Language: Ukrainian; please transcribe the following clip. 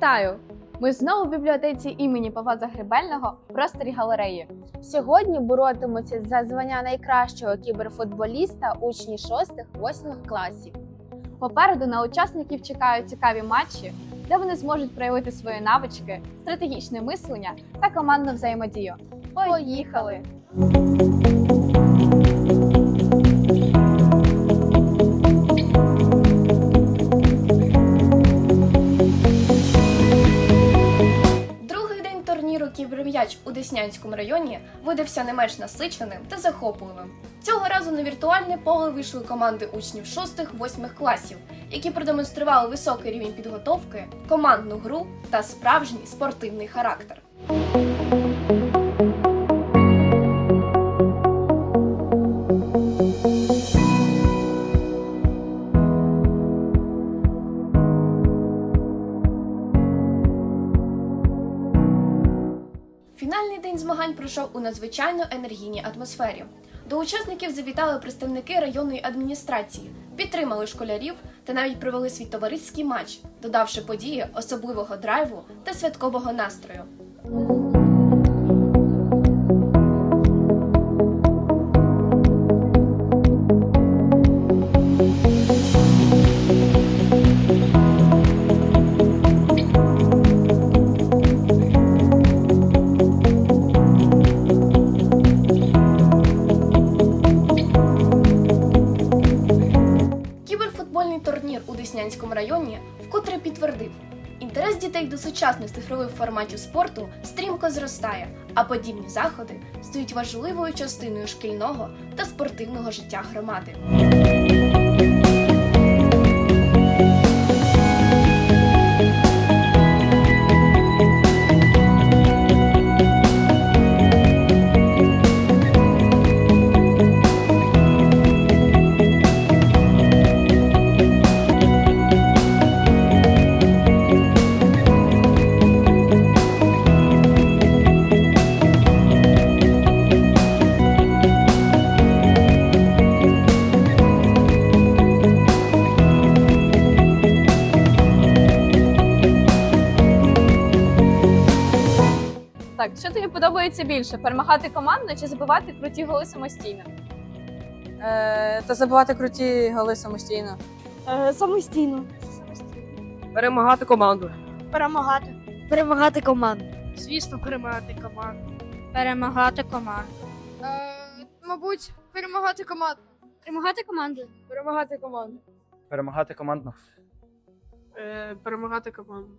Вітаю! Ми знову в бібліотеці імені Павла Загребельного в просторі галереї. Сьогодні боротимуться за звання найкращого кіберфутболіста учні 6-8 класів. Попереду на учасників чекають цікаві матчі, де вони зможуть проявити свої навички, стратегічне мислення та командну взаємодію. Поїхали! Кіберм'яч у Деснянському районі видався не менш насиченим та захопливим. Цього разу на віртуальне поле вийшли команди учнів 6-8 класів, які продемонстрували високий рівень підготовки, командну гру та справжній спортивний характер. Фінальний день змагань пройшов у надзвичайно енергійній атмосфері. До учасників завітали представники районної адміністрації, підтримали школярів та навіть провели свій товариський матч, додавши події особливого драйву та святкового настрою. Кіберфутбольний турнір у Деснянському районі вкотре підтвердив. Інтерес дітей до сучасних цифрових форматів спорту стрімко зростає, а подібні заходи стають важливою частиною шкільного та спортивного життя громади. Так, що тобі подобається більше: перемагати командно чи забивати круті голи самостійно? Е, та забивати круті голи самостійно. Самостійно. Перемагати команду. Перемагати. Перемагати команду. Звісно, перемагати команду. Перемагати команду. мабуть, перемагати команду. Перемагати команду. Перемагати команду. Перемагати командно. Е, перемагати команду.